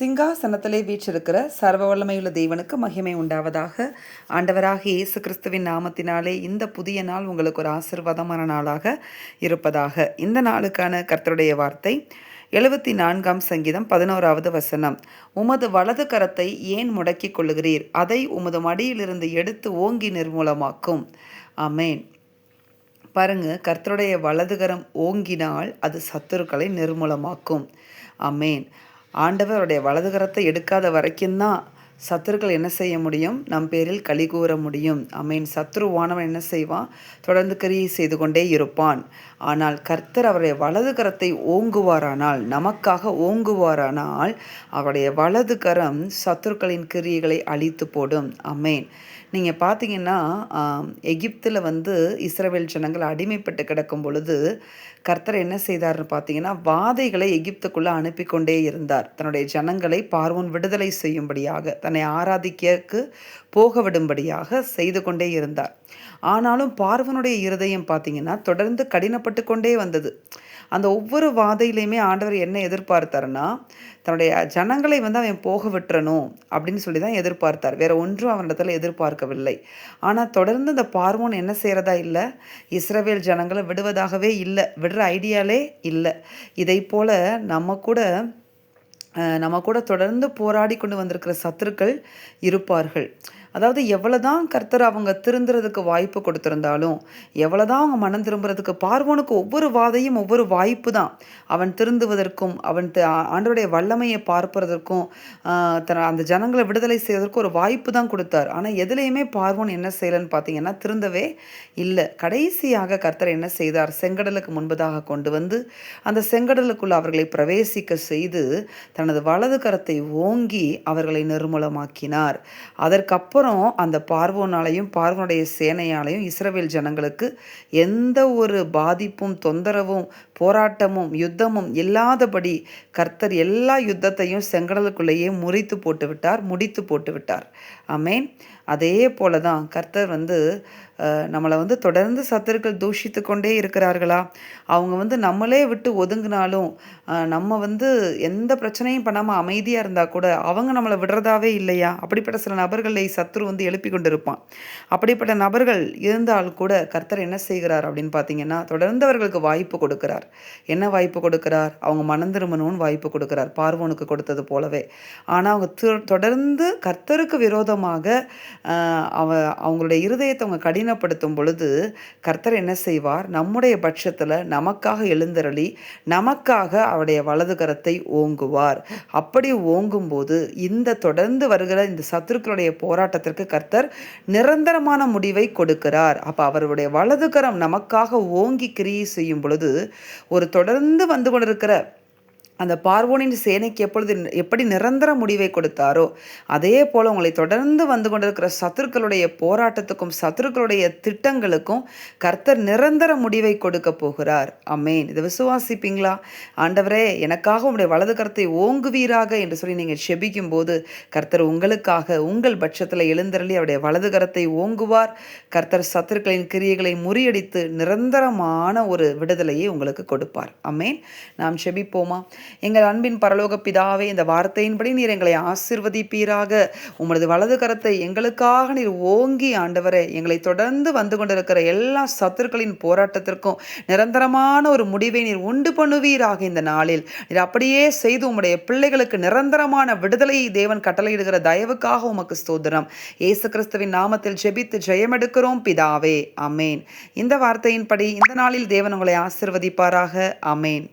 சிங்காசனத்திலே வீற்றிருக்கிற சர்வ வல்லமையுள்ள தெய்வனுக்கு மகிமை உண்டாவதாக. ஆண்டவராக இயேசு கிறிஸ்துவின் நாமத்தினாலே இந்த புதிய நாள் உங்களுக்கு ஒரு ஆசிர்வாதமான நாளாக இருப்பதாக. இந்த நாளுக்கான கர்த்தருடைய வார்த்தை எழுபத்தி நான்காம் சங்கீதம் பதினோராவது வசனம். உமது வலது கரத்தை ஏன் முடக்கிக் கொள்ளுகிறீர்? அதை உமது மடியிலிருந்து எடுத்து ஓங்கி நிர்மூலமாக்கும். அமேன் பாருங்க கர்த்தருடைய வலதுகரம் ஓங்கினால் அது சத்துருக்களை நிர்மூலமாக்கும். அமேன் ஆண்டவருடைய வலதுகரத்தை எடுக்காத வரைக்கும் தான் சத்துருக்கள் என்ன செய்ய முடியும்? நம் பேரில் களி கூற முடியும். அமீன். சத்ருவானவன் என்ன செய்வான்? தொடர்ந்து கிரியை செய்து கொண்டே இருப்பான். ஆனால் கர்த்தர் அவருடைய வலது கரத்தை ஓங்குவாரானால் நமக்காக ஓங்குவாரானால் அவருடைய வலது கரம் சத்துருக்களின் கிரியைகளை அழித்து போடும். அமேன். நீங்கள் பார்த்தீங்கன்னா எகிப்தில் வந்து இஸ்ரேல் ஜனங்கள் அடிமைப்பட்டு கிடக்கும் பொழுது கர்த்தர் என்ன செய்தார்னு பார்த்தீங்கன்னா வாதைகளை எகிப்துக்குள்ளே அனுப்பி கொண்டே இருந்தார். தன்னுடைய ஜனங்களை பார்வோன் விடுதலை செய்யும்படியாக தன்னை ஆராதிக்கக்கு போக விடும்படியாக செய்து கொண்டே இருந்தார். ஆனாலும் பார்வனுடைய இருதயம் பார்த்தீங்கன்னா தொடர்ந்து கடினப்பட்டு கொண்டே வந்தது. அந்த ஒவ்வொரு வாதையிலையுமே ஆண்டவர் என்ன எதிர்பார்த்தாருன்னா தன்னுடைய ஜனங்களை வந்து அவன் போக விட்டுறணும் அப்படின்னு சொல்லி தான் எதிர்பார்த்தார். வேற ஒன்றும் அவனிடத்தில் எதிர்பார்க்கவில்லை. ஆனால் தொடர்ந்து இந்த பார்வோன் என்ன செய்கிறதா இல்லை இஸ்ரவேல் ஜனங்களை விடுவதாகவே இல்லை விடுற ஐடியாலே இல்லை. இதை போல் நம்ம கூட நம்ம கூட தொடர்ந்து போராடி கொண்டு வந்திருக்கிற சத்துருக்கள் இருப்பார்கள். அதாவது எவ்வளோதான் கர்த்தர் அவங்க திருந்துறதுக்கு வாய்ப்பு கொடுத்துருந்தாலும் எவ்வளோதான் அவங்க மனம் திரும்புறதுக்கு பார்வோனுக்கு ஒவ்வொரு வாதையும் ஒவ்வொரு வாய்ப்பு தான் அவன் திருந்துவதற்கும் அவன் ஆண்டோடைய வல்லமையை பார்ப்பதற்கும் தன் அந்த ஜனங்களை விடுதலை செய்வதற்கும் ஒரு வாய்ப்பு தான் கொடுத்தார். ஆனால் எதுலேயுமே பார்வோன் என்ன செய்யலன்னு பார்த்தீங்கன்னா திருந்தவே இல்லை. கடைசியாக கர்த்தர் என்ன செய்தார்? செங்கடலுக்கு முன்பதாக கொண்டு வந்து அந்த செங்கடலுக்குள்ள அவர்களை பிரவேசிக்க செய்து தனது வலது கரத்தை ஓங்கி அவர்களை நிர்மூலமாக்கினார். அதற்கப்புறம் அப்புறம் அந்த பார்வோனாலையும் பார்வனுடைய சேனையாலையும் இஸ்ரவேல் ஜனங்களுக்கு எந்த ஒரு பாதிப்பும் தொந்தரவும் போராட்டமும் யுத்தமும் இல்லாதபடி கர்த்தர் எல்லா யுத்தத்தையும் செங்கடலுக்குள்ளேயே முறித்து போட்டு விட்டார் முடித்து போட்டு விட்டார் ஆமேன். அதே போல தான் கர்த்தர் வந்து நம்மளை வந்து தொடர்ந்து சத்துருக்கள் தூஷித்து கொண்டே இருக்கிறார்களா? அவங்க வந்து நம்மளே விட்டு ஒதுங்கினாலும் நம்ம வந்து எந்த பிரச்சனையும் பண்ணாமல் அமைதியாக இருந்தால் கூட அவங்க நம்மளை விடுறதாவே இல்லையா? அப்படிப்பட்ட சில நபர்களை சத்துரு வந்து எழுப்பி கொண்டு இருப்பான் அப்படிப்பட்ட நபர்கள் இருந்தால் கூட கர்த்தர் என்ன செய்கிறார் அப்படின்னு பார்த்தீங்கன்னா தொடர்ந்து அவர்களுக்கு வாய்ப்பு கொடுக்கிறார். என்ன வாய்ப்பு கொடுக்கிறார்? அவங்க மனம் திரும்பணும்னு வாய்ப்பு கொடுக்கிறார். பார்வோனுக்கு கொடுத்தது போலவே. ஆனால் அவங்க தொடர்ந்து கர்த்தருக்கு விரோதமாக அவ அவங்களுடைய இருதயத்தை அவங்க கடினப்படுத்தும் பொழுது கர்த்தர் என்ன செய்வார்? நம்முடைய பட்சத்தில் நமக்காக எழுந்தருளி நமக்காக அவருடைய வலது கரத்தை ஓங்குவார். அப்படி ஓங்கும்போது இந்த தொடர்ந்து வருகிற இந்த சத்துருக்களுடைய போராட்டத்திற்கு கர்த்தர் நிரந்தரமான முடிவை கொடுக்கிறார். அப்போ அவருடைய வலது கரம் நமக்காக ஓங்கி கிரியை செய்யும் பொழுது ஒரு தொடர்ந்து வந்து கொண்டிருக்கிற அந்த பார்வோனின் சேனைக்கு எப்பொழுது எப்படி நிரந்தர முடிவை கொடுத்தாரோ அதே போல் உங்களை தொடர்ந்து வந்து கொண்டிருக்கிற சத்துருக்களுடைய போராட்டத்துக்கும் சத்துருக்களுடைய திட்டங்களுக்கும் கர்த்தர் நிரந்தர முடிவை கொடுக்க போகிறார். அம்மேன் இதை விசுவாசிப்பீங்களா? ஆண்டவரே எனக்காக உங்களுடைய வலது கரத்தை ஓங்குவீராக என்று சொல்லி நீங்கள் செபிக்கும் போது கர்த்தர் உங்களுக்காக உங்கள் பட்சத்தில் எழுந்தருளி அவருடைய வலது கரத்தை ஓங்குவார். கர்த்தர் சத்துருக்களின் கிரியைகளை முறியடித்து நிரந்தரமான ஒரு விடுதலையை உங்களுக்கு கொடுப்பார். அம்மேன் நாம் செபிப்போமா? எங்கள் அன்பின் பரலோக பிதாவே இந்த வார்த்தையின்படி நீர் எங்களை ஆசிர்வதிப்பீராக. உமது வலது கரத்தை எங்களுக்காக நீர் ஓங்கி ஆண்டவரே எங்களை தொடர்ந்து வந்து கொண்டிருக்கிற எல்லா சத்துருக்களின் போராட்டத்திற்கும் நிரந்தரமான ஒரு முடிவை நீர் உண்டு பண்ணுவீராக இந்த நாளில். நீர் அப்படியே செய்து உம்முடைய பிள்ளைகளுக்கு நிரந்தரமான விடுதலையை தேவன் கட்டளையிடுகிற தயவுக்காக உமக்கு ஸ்தோத்திரம். ஏசு கிறிஸ்துவின் நாமத்தில் ஜெபித்து ஜெயமெடுக்கிறோம் பிதாவே அமேன் இந்த வார்த்தையின்படி இந்த நாளில் தேவன் உங்களை ஆசிர்வதிப்பாராக அமேன்